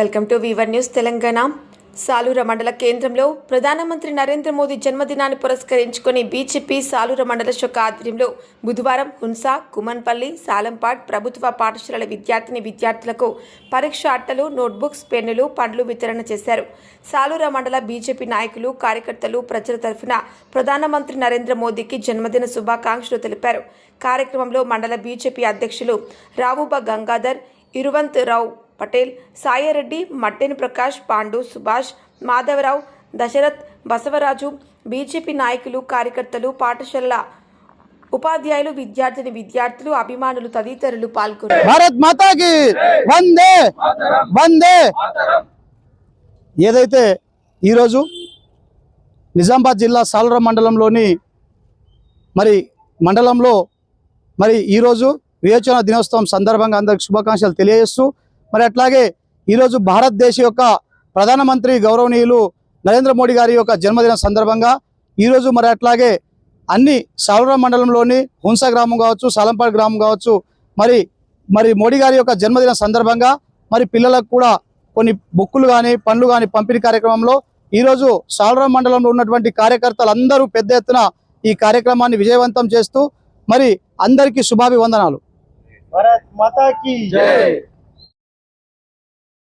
Welcome to weaver news Telangana. Salura మండల కేంద్రంలో ప్రధానమంత్రి నరేంద్ర మోదీ జన్మదినాన్ని పురస్కరించుకొని బీజేపీ సాలూర మండల శాఖ ఆధ్వర్యంలో బుధవారం హున్సా కుమన్పల్లి సాలంపాట్ ప్రభుత్వ పాఠశాలల విద్యార్థిని విద్యార్థులకు పరీక్ష అట్టలు నోట్బుక్స్ పెన్నులు పండ్లు వితరణ చేశారు. సాలూర మండల బీజేపీ నాయకులు కార్యకర్తలు ప్రజల తరఫున ప్రధానమంత్రి నరేంద్ర మోదీకి జన్మదిన శుభాకాంక్షలు తెలిపారు. కార్యక్రమంలో మండల బీజేపీ అధ్యక్షులు రావుబ గంగాధర్ ఇరువంత్ రావు పటేల్ సాయిరెడ్డి మట్టెని ప్రకాష్ పాండు సుభాష్ మాధవరావు దశరథ్ బసవరాజు బీజేపీ నాయకులు కార్యకర్తలు పాఠశాలల ఉపాధ్యాయులు విద్యార్థిని విద్యార్థులు అభిమానులు తదితరులు పాల్గొన్నారు. భారత్ మాతాకి వందే వందే. ఏదైతే ఈరోజు నిజామాబాద్ జిల్లా సాలర మండలంలోని మరి మండలంలో మరి ఈరోజు వివేచన దినోత్సవం సందర్భంగా అందరికి శుభాకాంక్షలు తెలియజేస్తూ మరి అట్లాగే ఈరోజు భారతదేశ యొక్క ప్రధానమంత్రి గౌరవనీయులు నరేంద్ర మోడీ గారి యొక్క జన్మదిన సందర్భంగా ఈరోజు మరి అట్లాగే అన్ని సాలరా మండలంలోని హుంస గ్రామం కావచ్చు సాలంపాడు గ్రామం కావచ్చు మరి మరి మోడీ గారి యొక్క జన్మదిన సందర్భంగా మరి పిల్లలకు కూడా కొన్ని బుక్కులు కానీ పండ్లు కానీ పంపిణీ కార్యక్రమంలో ఈరోజు సాలరా మండలంలో ఉన్నటువంటి కార్యకర్తలందరూ పెద్ద ఎత్తున ఈ కార్యక్రమాన్ని విజయవంతం చేస్తూ మరి అందరికీ శుభాభివందనాలు. భారత్ మాతాకి జై!